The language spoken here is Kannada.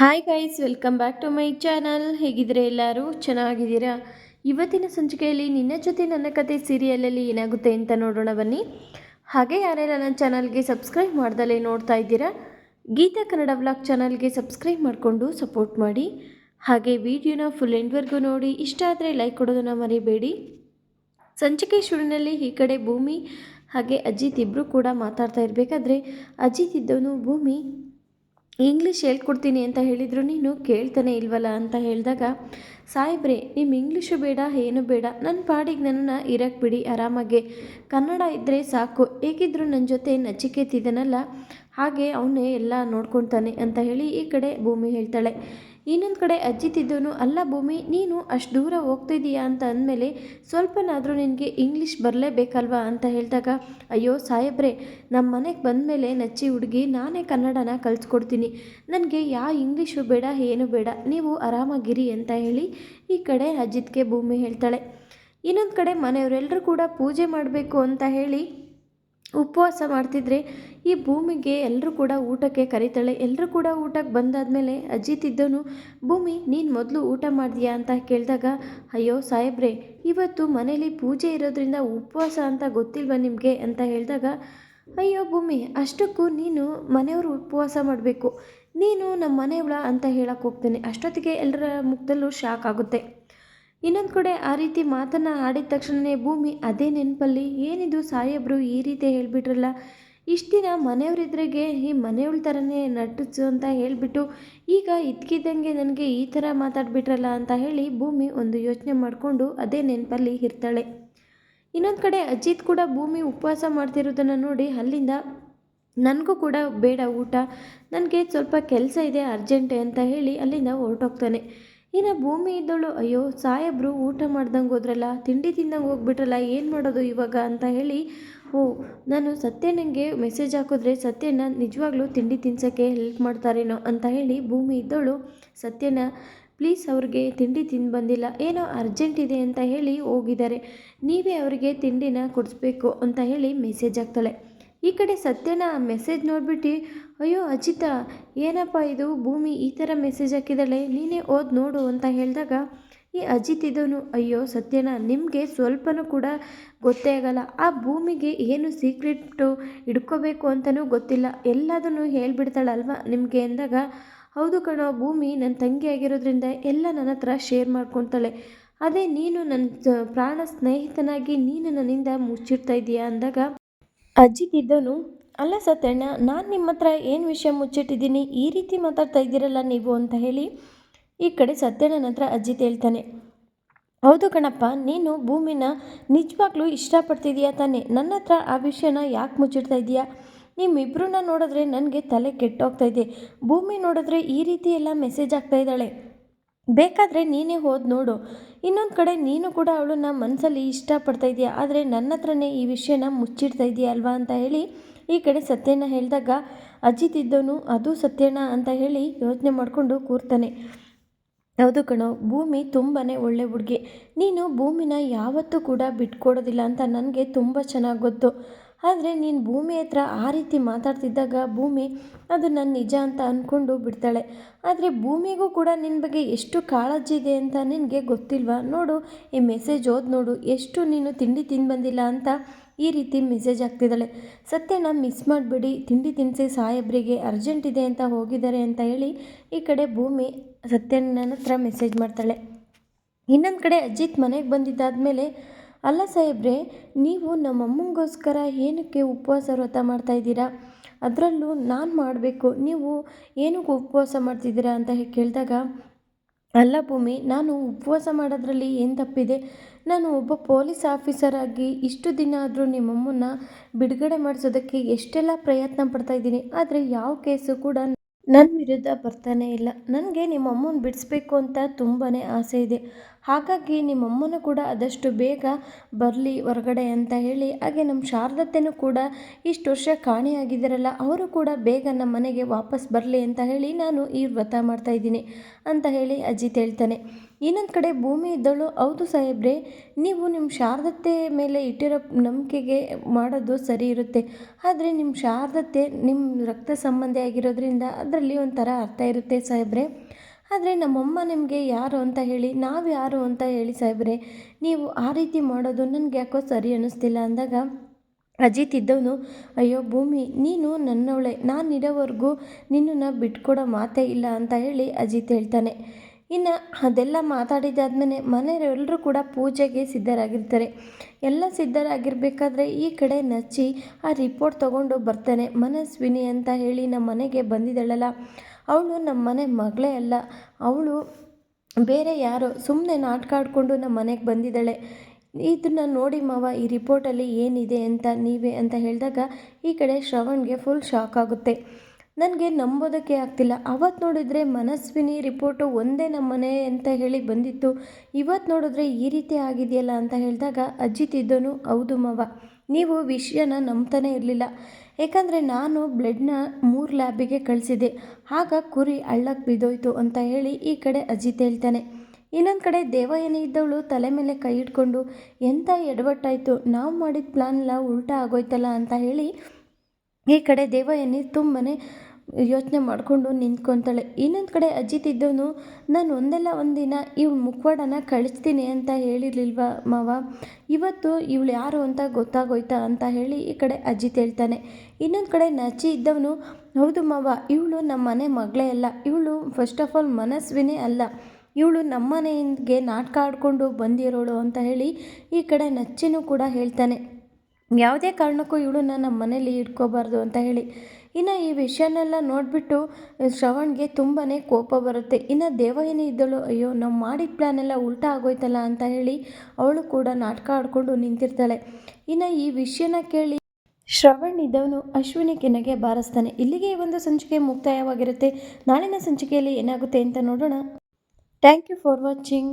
Hi guys welcome back to my channel ಹೇಗಿದ್ರೆ ಎಲ್ಲರೂ? ಚೆನ್ನಾಗಿದ್ದೀರಾ? ಇವತ್ತಿನ ಸಂಚಿಕೆಯಲ್ಲಿ ನಿನ್ನ ಜೊತೆ ನನ್ನ ಕತೆ ಸೀರಿಯಲಲ್ಲಿ ಏನಾಗುತ್ತೆ ಅಂತ ನೋಡೋಣ ಬನ್ನಿ. ಹಾಗೆ ಯಾರೆಲ್ಲ ನನ್ನ ಚಾನಲ್ಗೆ ಸಬ್ಸ್ಕ್ರೈಬ್ ಮಾಡ್ದಲೇ ನೋಡ್ತಾ ಇದ್ದೀರಾ, ಗೀತಾ ಕನ್ನಡ ವ್ಲಾಗ್ ಚಾನಲ್ಗೆ ಸಬ್ಸ್ಕ್ರೈಬ್ ಮಾಡಿಕೊಂಡು ಸಪೋರ್ಟ್ ಮಾಡಿ. ಹಾಗೆ ವಿಡಿಯೋನ ಫುಲ್ ಎಂಡ್ವರೆಗೂ ನೋಡಿ, ಇಷ್ಟ ಆದರೆ ಲೈಕ್ ಕೊಡೋದನ್ನು ಮರಿಬೇಡಿ. ಸಂಚಿಕೆ ಶುರುವಿನಲ್ಲಿ ಈ ಕಡೆ ಭೂಮಿ ಹಾಗೆ ಅಜಿತ್ ಇಬ್ಬರು ಕೂಡ ಮಾತಾಡ್ತಾ ಇರಬೇಕಾದ್ರೆ, ಅಜಿತ್ ಇದ್ದವನು ಭೂಮಿ ಇಂಗ್ಲೀಷ್ ಹೇಳ್ಕೊಡ್ತೀನಿ ಅಂತ ಹೇಳಿದ್ರು ನೀನು ಕೇಳ್ತಾನೆ ಇಲ್ವಲ್ಲ ಅಂತ ಹೇಳಿದಾಗ, ಸಾಹೇಬ್ರೆ ನಿಮ್ಮ ಇಂಗ್ಲೀಷು ಬೇಡ, ಏನು ಬೇಡ. ನನ್ನ ಪಾಡಿಗೆ ನನ್ನನ್ನು ಇರಕ್ಕೆ ಬಿಡಿ, ಆರಾಮಾಗೆ. ಕನ್ನಡ ಇದ್ದರೆ ಸಾಕು. ಹೇಗಿದ್ರು ನನ್ನ ಜೊತೆ ನಚಿಕೇತಿದ್ದಾನಲ್ಲ ಹಾಗೆ ಅವನೇ ಎಲ್ಲ ನೋಡ್ಕೊತಾನೆ ಅಂತ ಹೇಳಿ ಈ ಕಡೆ ಭೂಮಿ ಹೇಳ್ತಾಳೆ. ಇನ್ನೊಂದು ಕಡೆ ಅಜ್ಜಿತಿದ್ದವನು ಅಲ್ಲ ಭೂಮಿ, ನೀನು ಅಷ್ಟು ದೂರ ಹೋಗ್ತಿದ್ದೀಯಾ? ಅಂತ ಅಂದಮೇಲೆ, ಸ್ವಲ್ಪನಾದರೂ ನಿನಗೆ ಇಂಗ್ಲೀಷ್ ಬರಲೇಬೇಕಲ್ವಾ? ಅಂತ ಹೇಳಿದಾಗ, ಅಯ್ಯೋ ಸಾಹೇಬ್ರೆ ನಮ್ಮ ಮನೆಗೆ ಬಂದಮೇಲೆ ನಚ್ಚಿ ಹುಡುಗಿ ನಾನೇ ಕನ್ನಡನ ಕಲಿಸ್ಕೊಡ್ತೀನಿ. ನನಗೆ ಯಾವ ಇಂಗ್ಲೀಷು ಬೇಡ, ಏನು ಬೇಡ, ನೀವು ಆರಾಮಾಗಿರಿ ಅಂತ ಹೇಳಿ ಈ ಕಡೆ ಅಜಿತ್ಗೆ ಭೂಮಿ ಹೇಳ್ತಾಳೆ. ಇನ್ನೊಂದು ಕಡೆ ಮನೆಯವರೆಲ್ಲರೂ ಕೂಡ ಪೂಜೆ ಮಾಡಬೇಕು ಅಂತ ಹೇಳಿ ಉಪವಾಸ ಮಾಡ್ತಿದ್ರೆ ಈ ಭೂಮಿಗೆ ಎಲ್ಲರೂ ಕೂಡ ಊಟಕ್ಕೆ ಕರೀತಾಳೆ. ಎಲ್ಲರೂ ಕೂಡ ಊಟಕ್ಕೆ ಬಂದಾದಮೇಲೆ ಅಜಿತ್ ಇದ್ದವನು ಭೂಮಿ, ನೀನು ಮೊದಲು ಊಟ ಮಾಡಿದ್ಯಾ ಅಂತ ಕೇಳಿದಾಗ, ಅಯ್ಯೋ ಸಾಹೇಬ್ರೆ, ಇವತ್ತು ಮನೇಲಿ ಪೂಜೆ ಇರೋದ್ರಿಂದ ಉಪವಾಸ ಅಂತ ಗೊತ್ತಿಲ್ವ ನಿಮಗೆ? ಅಂತ ಹೇಳಿದಾಗ, ಅಯ್ಯೋ ಭೂಮಿ, ಅಷ್ಟಕ್ಕೂ ನೀನು ಮನೆಯವರು ಉಪವಾಸ ಮಾಡಬೇಕು. ನೀನು ನಮ್ಮ ಮನೆಯವಳ ಅಂತ ಹೇಳಕ್ಕೆ ಹೋಗ್ತೇನೆ. ಅಷ್ಟೊತ್ತಿಗೆ ಎಲ್ಲರ ಮುಖದಲ್ಲೂ ಶಾಕ್ ಆಗುತ್ತೆ. ಇನ್ನೊಂದು ಕಡೆ ಆ ರೀತಿ ಮಾತನ್ನು ಆಡಿದ ತಕ್ಷಣವೇ ಭೂಮಿ ಅದೇ ನೆನಪಲ್ಲಿ, ಏನಿದು ಸಾಹೇಬ್ರು ಈ ರೀತಿ ಹೇಳಿಬಿಟ್ರಲ್ಲ? ಇಷ್ಟು ದಿನ ಮನೆಯವರಿದ್ರಿಗೆ ಈ ಮನೆಯವಳ ಥರನೇ ನಟಿಸು ಅಂತ ಹೇಳಿಬಿಟ್ಟು, ಈಗ ಇದ್ಕಿದ್ದಂಗೆ ನನಗೆ ಈ ಥರ ಮಾತಾಡ್ಬಿಟ್ರಲ್ಲ ಅಂತ ಹೇಳಿ ಭೂಮಿ ಒಂದು ಯೋಚನೆ ಮಾಡಿಕೊಂಡು ಅದೇ ನೆನಪಲ್ಲಿ ಇರ್ತಾಳೆ. ಇನ್ನೊಂದು ಕಡೆ ಅಜಿತ್ ಕೂಡ ಭೂಮಿ ಉಪವಾಸ ಮಾಡ್ತಿರೋದನ್ನು ನೋಡಿ ಅಲ್ಲಿಂದ, ನನಗೂ ಕೂಡ ಬೇಡ ಊಟ. ನನಗೆ ಸ್ವಲ್ಪ ಕೆಲಸ ಇದೆ ಅರ್ಜೆಂಟ್ ಅಂತ ಹೇಳಿ ಅಲ್ಲಿಂದ ಹೊರಟೋಗ್ತಾನೆ. ಇನ್ನು ಭೂಮಿ ಇದ್ದಳು. ಅಯ್ಯೋ, ಸಾಹೇಬ್ರು ಊಟ ಮಾಡ್ದಂಗೆ ಹೋದ್ರಲ್ಲ, ತಿಂಡಿ ತಿಂದಂಗೆ ಹೋಗ್ಬಿಟ್ರಲ್ಲ, ಏನು ಮಾಡೋದು ಇವಾಗ ಅಂತ ಹೇಳಿ, ಓ, ನಾನು ಸತ್ಯನಿಗೆ ಮೆಸೇಜ್ ಹಾಕಿದ್ರೆ ಸತ್ಯನ ನಿಜವಾಗ್ಲೂ ತಿಂಡಿ ತಿನ್ಸೋಕ್ಕೆ ಹೆಲ್ಪ್ ಮಾಡ್ತಾರೇನೋ ಅಂತ ಹೇಳಿ ಭೂಮಿ ಇದ್ದಳು. ಸತ್ಯನ ಪ್ಲೀಸ್ ಅವ್ರಿಗೆ ತಿಂಡಿ ತಿಂದು ಬಂದಿಲ್ಲ, ಏನೋ ಅರ್ಜೆಂಟ್ ಇದೆ ಅಂತ ಹೇಳಿ ಹೋಗಿದ್ದಾರೆ. ನೀವೇ ಅವರಿಗೆ ತಿಂಡಿನ ಕೊಡಿಸ್ಬೇಕು ಅಂತ ಹೇಳಿ ಮೆಸೇಜ್ ಹಾಕ್ತಾಳೆ. ಈ ಕಡೆ ಸತ್ಯನ ಮೆಸೇಜ್ ನೋಡ್ಬಿಟ್ಟು, ಅಯ್ಯೋ ಅಜಿತ, ಏನಪ್ಪ ಇದು? ಭೂಮಿ ಈ ಥರ ಮೆಸೇಜ್ ಹಾಕಿದಾಳೆ ನೀನೇ ಓದಿ ನೋಡು, ಅಂತ ಹೇಳಿದಾಗ, ಈ ಅಜಿತ್ ಇದನು, ಅಯ್ಯೋ ಸತ್ಯನ, ನಿಮಗೆ ಸ್ವಲ್ಪನೂ ಕೂಡ ಗೊತ್ತೇ ಆಗಲ್ಲ. ಆ ಭೂಮಿಗೆ ಏನು ಸೀಕ್ರೆಟ್ ಹಿಡ್ಕೋಬೇಕು ಅಂತಲೂ ಗೊತ್ತಿಲ್ಲ. ಎಲ್ಲದನ್ನು ಹೇಳ್ಬಿಡ್ತಾಳಲ್ವ ನಿಮಗೆ? ಅಂದಾಗ, ಹೌದು ಕಣೋ, ಭೂಮಿ ನನ್ನ ತಂಗಿ ಆಗಿರೋದ್ರಿಂದ ಎಲ್ಲ ನನ್ನ ಹತ್ರ ಶೇರ್ ಮಾಡ್ಕೊತಾಳೆ. ಅದೇ ನೀನು ನನ್ನ ಪ್ರಾಣ ಸ್ನೇಹಿತನಾಗಿ ನೀನು ನನ್ನಿಂದ ಮುಚ್ಚಿಡ್ತಾ ಇದೀಯಾ? ಅಂದಾಗ ಅಜ್ಜಿಗಿದ್ದವನು ಅಲ್ಲ ಸತ್ಯಣ್ಣ, ನಾನು ನಿಮ್ಮ ಹತ್ರ ಏನು ವಿಷಯ ಮುಚ್ಚಿಟ್ಟಿದ್ದೀನಿ? ಈ ರೀತಿ ಮಾತಾಡ್ತಾ ಇದ್ದೀರಲ್ಲ ನೀವು ಅಂತ ಹೇಳಿ ಈ ಕಡೆ ಸತ್ಯಣ್ಣನ ಹತ್ರ ಅಜ್ಜಿ ಹೇಳ್ತಾನೆ, ಹೌದು ಕಣಪ್ಪ, ನೀನು ಭೂಮಿನ ನಿಜವಾಗ್ಲೂ ಇಷ್ಟಪಡ್ತಿದೀಯಾ ತಾನೆ. ನನ್ನ ಹತ್ರ ಆ ವಿಷಯನ ಯಾಕೆ ಮುಚ್ಚಿಡ್ತಾ ಇದೀಯಾ ನಿಮ್ಮಿಬ್ಬರನ್ನ ನೋಡಿದ್ರೆ ನನಗೆ ತಲೆ ಕೆಟ್ಟೋಗ್ತಾ ಇದೆ. ಭೂಮಿ ನೋಡಿದ್ರೆ ಈ ರೀತಿ ಎಲ್ಲ ಮೆಸೇಜ್ ಆಗ್ತಾ ಇದ್ದಾಳೆ. ಬೇಕಾದರೆ ನೀನೇ ಹೋದ್ ನೋಡು. ಇನ್ನೊಂದು ಕಡೆ ನೀನು ಕೂಡ ಅವಳನ್ನ ಮನಸ್ಸಲ್ಲಿ ಇಷ್ಟಪಡ್ತಾ ಇದೆಯಾ? ಆದರೆ ನನ್ನ ಹತ್ರನೇ ಈ ವಿಷಯನ ಮುಚ್ಚಿಡ್ತಾ ಇದೆಯಾ ಅಲ್ವಾ ಅಂತ ಹೇಳಿ ಈ ಕಡೆ ಸತ್ಯನ ಹೇಳಿದಾಗ, ಅಜಿತ್ ಇದ್ದವನು ಅದು ಸತ್ಯನ ಅಂತ ಹೇಳಿ ಯೋಚನೆ ಮಾಡಿಕೊಂಡು ಕೂರ್ತಾನೆ. ಹೌದು ಕಣೋ, ಭೂಮಿ ತುಂಬಾ ಒಳ್ಳೆ ಹುಡುಗಿ. ನೀನು ಭೂಮಿನ ಯಾವತ್ತೂ ಕೂಡ ಬಿಟ್ಕೊಡೋದಿಲ್ಲ ಅಂತ ನನಗೆ ತುಂಬ ಚೆನ್ನಾಗಿ ಗೊತ್ತು. ಆದರೆ ನೀನು ಭೂಮಿ ಹತ್ರ ಆ ರೀತಿ ಮಾತಾಡ್ತಿದ್ದಾಗ ಭೂಮಿ ಅದು ನನ್ನ ನಿಜ ಅಂತ ಅಂದ್ಕೊಂಡು ಬಿಡ್ತಾಳೆ. ಆದರೆ ಭೂಮಿಗೂ ಕೂಡ ನಿನ್ನ ಬಗ್ಗೆ ಎಷ್ಟು ಕಾಳಜಿ ಇದೆ ಅಂತ ನಿನಗೆ ಗೊತ್ತಿಲ್ವಾ? ನೋಡು, ಈ ಮೆಸೇಜ್ ಓದಿ ನೋಡು, ಎಷ್ಟು ನೀನು ತಿಂಡಿ ತಿಂದು ಬಂದಿಲ್ಲ ಅಂತ ಈ ರೀತಿ ಮೆಸೇಜ್ ಆಗ್ತಿದ್ದಾಳೆ ಸತ್ಯನ ಮಿಸ್ ಮಾಡಿಬಿಡಿ, ತಿಂಡಿ ತಿನ್ಸಿ ಸಾಹೇಬ್ರಿಗೆ ಅರ್ಜೆಂಟ್ ಇದೆ ಅಂತ ಹೋಗಿದ್ದಾರೆ ಅಂತ ಹೇಳಿ ಈ ಕಡೆ ಭೂಮಿ ಸತ್ಯನ ಹತ್ರ ಮೆಸೇಜ್ ಮಾಡ್ತಾಳೆ. ಇನ್ನೊಂದು ಕಡೆ ಅಜಿತ್ ಮನೆಗೆ ಬಂದಿದ್ದಾದಮೇಲೆ ಅಲ್ಲ ಸಾಹೇಬ್ರೆ, ನೀವು ನಮ್ಮಮ್ಮಂಗೋಸ್ಕರ ಏನಕ್ಕೆ ಉಪವಾಸ ವ್ರತ ಮಾಡ್ತಾಯಿದ್ದೀರಾ ಅದರಲ್ಲೂ ನಾನು ಮಾಡಬೇಕು. ನೀವು ಏನಕ್ಕೆ ಉಪವಾಸ ಮಾಡ್ತಿದ್ದೀರಾ ಅಂತ ಕೇಳಿದಾಗ, ಅಲ್ಲ ಭೂಮಿ, ನಾನು ಉಪವಾಸ ಮಾಡೋದ್ರಲ್ಲಿ ಏನು ತಪ್ಪಿದೆ? ನಾನು ಒಬ್ಬ ಪೊಲೀಸ್ ಆಫೀಸರ್ ಆಗಿ ಇಷ್ಟು ದಿನ ಆದರೂ ನಿಮ್ಮಮ್ಮನ್ನ ಬಿಡುಗಡೆ ಮಾಡಿಸೋದಕ್ಕೆ ಎಷ್ಟೆಲ್ಲ ಪ್ರಯತ್ನ ಪಡ್ತಾಯಿದ್ದೀನಿ ಆದರೆ ಯಾವ ಕೇಸು ಕೂಡ ನನ್ನ ವಿರುದ್ಧ ಬರ್ತಾನೆ ಇಲ್ಲ. ನನಗೆ ನಿಮ್ಮ ಅಮ್ಮನ ಬಿಡಿಸ್ಬೇಕು ಅಂತ ತುಂಬಾ ಆಸೆ ಇದೆ. ಹಾಗಾಗಿ ನಿಮ್ಮಮ್ಮನ ಕೂಡ ಆದಷ್ಟು ಬೇಗ ಬರಲಿ ಹೊರಗಡೆ ಅಂತ ಹೇಳಿ. ಹಾಗೆ ನಮ್ಮ ಶಾರದತ್ತೆನೂ ಕೂಡ ಇಷ್ಟು ವರ್ಷ ಕಾಣೆಯಾಗಿದ್ದಾರಲ್ಲ ಅವರು ಕೂಡ ಬೇಗ ನಮ್ಮ ಮನೆಗೆ ವಾಪಸ್ ಬರಲಿ ಅಂತ ಹೇಳಿ ನಾನು ಈ ವ್ರತ ಮಾಡ್ತಾಯಿದ್ದೀನಿ ಅಂತ ಹೇಳಿ ಅಜ್ಜಿ ಹೇಳ್ತಾನೆ. ಇನ್ನೊಂದು ಕಡೆ ಭೂಮಿ ಇದ್ದಳು. ಹೌದು ಸಾಹೇಬ್ರೆ, ನೀವು ನಿಮ್ಮ ಶಾರದತೆ ಮೇಲೆ ಇಟ್ಟಿರೋ ನಂಬಿಕೆಗೆ ಮಾಡೋದು ಸರಿ ಇರುತ್ತೆ. ಆದರೆ ನಿಮ್ಮ ಶಾರದತೆ ನಿಮ್ಮ ರಕ್ತ ಸಂಬಂಧಿ ಆಗಿರೋದ್ರಿಂದ ಅದರಲ್ಲಿ ಒಂಥರ ಅರ್ಥ ಇರುತ್ತೆ ಸಾಹೇಬ್ರೆ. ಆದರೆ ನಮ್ಮಮ್ಮ ನಿಮಗೆ ಯಾರು ಅಂತ ಹೇಳಿ, ನಾವು ಯಾರು ಅಂತ ಹೇಳಿ ಸಾಹೇಬ್ರೆ, ನೀವು ಆ ರೀತಿ ಮಾಡೋದು ನನಗೆ ಯಾಕೋ ಸರಿ ಅನ್ನಿಸ್ತಿಲ್ಲ ಅಂದಾಗ, ಅಜಿತ್ ಇದ್ದವನು, ಅಯ್ಯೋ ಭೂಮಿ, ನೀನು ನನ್ನವಳೆ. ನಾನಿರೋವರೆಗೂ ನಿನ್ನನ್ನು ಬಿಟ್ಕೊಡೋ ಮಾತೇ ಇಲ್ಲ ಅಂತ ಹೇಳಿ ಅಜಿತ್ ಹೇಳ್ತಾನೆ. ಇನ್ನು ಅದೆಲ್ಲ ಮಾತಾಡಿದಾದ್ಮೇಲೆ ಮನೆಯವರೆಲ್ಲರೂ ಕೂಡ ಪೂಜೆಗೆ ಸಿದ್ಧರಾಗಿರ್ತಾರೆ. ಎಲ್ಲ ಸಿದ್ಧರಾಗಿರ್ಬೇಕಾದ್ರೆ ಈ ಕಡೆ ನಚ್ಚಿ ಆ ರಿಪೋರ್ಟ್ ತಗೊಂಡು ಬರ್ತಾನೆ. ಮನಸ್ವಿನಿ ಅಂತ ಹೇಳಿ ನಮ್ಮ ಮನೆಗೆ ಬಂದಿದ್ದಾಳಲ್ಲ. ಅವಳು ನಮ್ಮ ಮನೆ ಮಗಳೇ ಅಲ್ಲ. ಅವಳು ಬೇರೆ ಯಾರೋ ಸುಮ್ಮನೆ ನಾಟಕ ನಮ್ಮ ಮನೆಗೆ ಬಂದಿದ್ದಾಳೆ. ಇದನ್ನು ನೋಡಿ ಮಾವ, ಈ ರಿಪೋರ್ಟಲ್ಲಿ ಏನಿದೆ ಅಂತ ನೀವೇ ಅಂತ ಹೇಳಿದಾಗ ಈ ಕಡೆ ಶ್ರವಣ್ಗೆ ಫುಲ್ ಶಾಕ್ ಆಗುತ್ತೆ. ನನಗೆ ನಂಬೋದಕ್ಕೆ ಆಗ್ತಿಲ್ಲ. ಅವತ್ತು ನೋಡಿದರೆ ಮನಸ್ವಿನಿ ರಿಪೋರ್ಟು ಒಂದೇ ನಮ್ಮನೆ ಅಂತ ಹೇಳಿ ಬಂದಿತ್ತು. ಇವತ್ತು ನೋಡಿದ್ರೆ ಈ ರೀತಿ ಆಗಿದೆಯಲ್ಲ ಅಂತ ಹೇಳಿದಾಗ ಅಜ್ಜಿತ್ ಇದ್ದನು, ಹೌದು ಮಾವ, ನೀವು ವಿಷಯನ ನಂಬ್ತಾನೆ ಇರಲಿಲ್ಲ. ಏಕೆಂದರೆ ನಾನು ಬ್ಲಡ್ನ ಮೂರು ಲ್ಯಾಬಿಗೆ ಕಳಿಸಿದೆ ಆಗ ಕುರಿ ಹಳ್ಳಕ್ಕೆ ಬಿದ್ದೋಯ್ತು ಅಂತ ಹೇಳಿ ಈ ಕಡೆ ಅಜಿತ್ ಹೇಳ್ತಾನೆ. ಇನ್ನೊಂದು ಕಡೆ ದೇವಯನಿ ಇದ್ದವಳು ತಲೆ ಮೇಲೆ ಕೈ ಇಟ್ಕೊಂಡು ಎಂಥ ಎಡವಟ್ಟಾಯಿತು, ನಾವು ಮಾಡಿದ ಪ್ಲಾನ್ ಎಲ್ಲ ಉಲ್ಟಾ ಆಗೋಯ್ತಲ್ಲ ಅಂತ ಹೇಳಿ ಈ ಕಡೆ ದೇವಯನಿ ತುಂಬನೇ ಯೋಚನೆ ಮಾಡಿಕೊಂಡು ನಿಂತ್ಕೊತಾಳೆ. ಇನ್ನೊಂದು ಕಡೆ ಅಜಿತ್ ಇದ್ದವನು, ನಾನು ಒಂದಲ್ಲ ಒಂದಿನ ಇವ್ಳ ಮುಖವಾಡನ ಕಳಿಸ್ತೀನಿ ಅಂತ ಹೇಳಿರ್ಲಿಲ್ವ ಮಾವ? ಇವತ್ತು ಇವಳು ಯಾರು ಅಂತ ಗೊತ್ತಾಗೋಯ್ತಾ? ಅಂತ ಹೇಳಿ ಈ ಕಡೆ ಅಜಿತ್ ಹೇಳ್ತಾನೆ. ಇನ್ನೊಂದು ಕಡೆ ನಚ್ಚಿ ಇದ್ದವನು, ಹೌದು ಮಾವ, ಇವಳು ನಮ್ಮ ಮನೆ ಮಗಳೇ ಅಲ್ಲ. ಇವಳು ಫಸ್ಟ್ ಆಫ್ ಆಲ್ ಮನಸ್ವಿನೇ ಅಲ್ಲ. ಇವಳು ನಮ್ಮನೆಗೆ ನಾಟಕ ಆಡಿಕೊಂಡು ಬಂದಿರೋಳು ಅಂತ ಹೇಳಿ ಈ ಕಡೆ ನಚ್ಚಿನೂ ಕೂಡ ಹೇಳ್ತಾನೆ. ಯಾವುದೇ ಕಾರಣಕ್ಕೂ ಇವಳನ್ನ ನಮ್ಮ ಮನೇಲಿ ಇಟ್ಕೋಬಾರ್ದು ಅಂತ ಹೇಳಿ. ಇನ್ನು ಈ ವಿಷಯನೆಲ್ಲ ನೋಡಿಬಿಟ್ಟು ಶ್ರವಣ್ಗೆ ತುಂಬಾ ಕೋಪ ಬರುತ್ತೆ. ಇನ್ನು ದೇವಯಾನಿ ಇದ್ದಳು ಅಯ್ಯೋ, ನಾವು ಮಾಡಿದ ಪ್ಲ್ಯಾನೆಲ್ಲ ಉಲ್ಟಾ ಆಗೋಯ್ತಲ್ಲ ಅಂತ ಹೇಳಿ ಅವಳು ಕೂಡ ನಾಟಕ ಆಡಿಕೊಂಡು ನಿಂತಿರ್ತಾಳೆ. ಇನ್ನು ಈ ವಿಷಯನ ಕೇಳಿ ಶ್ರವಣ್ ಇದ್ದವನು ಅಶ್ವಿನಿ ಕೆನೆಗೆ ಬಾರಿಸ್ತಾನೆ. ಇಲ್ಲಿಗೆ ಈ ಒಂದು ಸಂಚಿಕೆ ಮುಕ್ತಾಯವಾಗಿರುತ್ತೆ. ನಾಳಿನ ಸಂಚಿಕೆಯಲ್ಲಿ ಏನಾಗುತ್ತೆ ಅಂತ ನೋಡೋಣ. Thank you for watching